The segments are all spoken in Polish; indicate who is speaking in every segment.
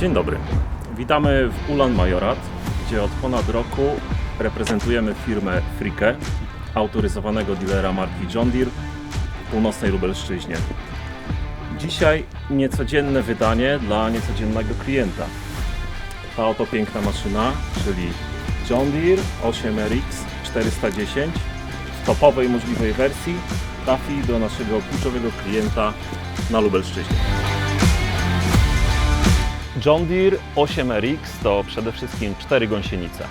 Speaker 1: Dzień dobry. Witamy w Ulan Majorat, gdzie od ponad roku reprezentujemy firmę Frike, autoryzowanego dealera marki John Deere w północnej Lubelszczyźnie. Dzisiaj niecodzienne wydanie dla niecodziennego klienta. Ta oto piękna maszyna, czyli John Deere 8RX 410 w topowej możliwej wersji trafi do naszego kluczowego klienta na Lubelszczyźnie. John Deere 8RX to przede wszystkim cztery gąsienice.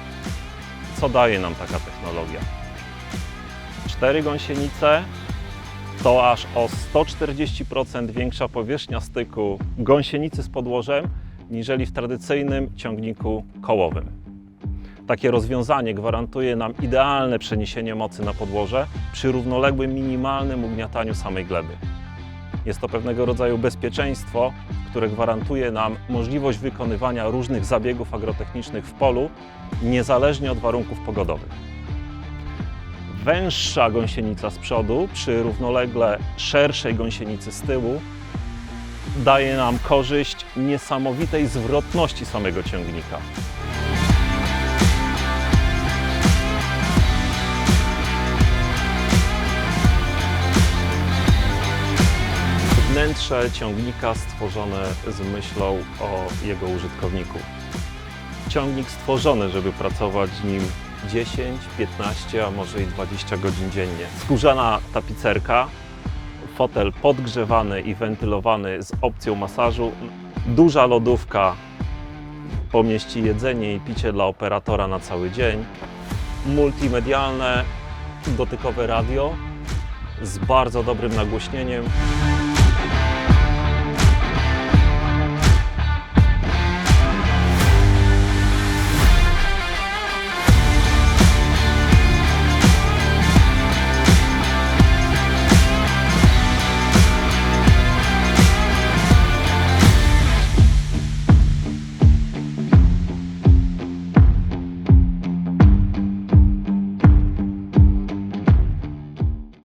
Speaker 1: Co daje nam taka technologia? Cztery gąsienice to aż o 140% większa powierzchnia styku gąsienicy z podłożem niżeli w tradycyjnym ciągniku kołowym. Takie rozwiązanie gwarantuje nam idealne przeniesienie mocy na podłoże przy równoległym minimalnym ugniataniu samej gleby. Jest to pewnego rodzaju bezpieczeństwo, które gwarantuje nam możliwość wykonywania różnych zabiegów agrotechnicznych w polu, niezależnie od warunków pogodowych. Węższa gąsienica z przodu przy równolegle szerszej gąsienicy z tyłu daje nam korzyść niesamowitej zwrotności samego ciągnika. Wnętrze ciągnika stworzone z myślą o jego użytkowniku. Ciągnik stworzony, żeby pracować nim 10, 15, a może i 20 godzin dziennie. Skórzana tapicerka, fotel podgrzewany i wentylowany z opcją masażu, duża lodówka pomieści jedzenie i picie dla operatora na cały dzień, multimedialne dotykowe radio z bardzo dobrym nagłośnieniem.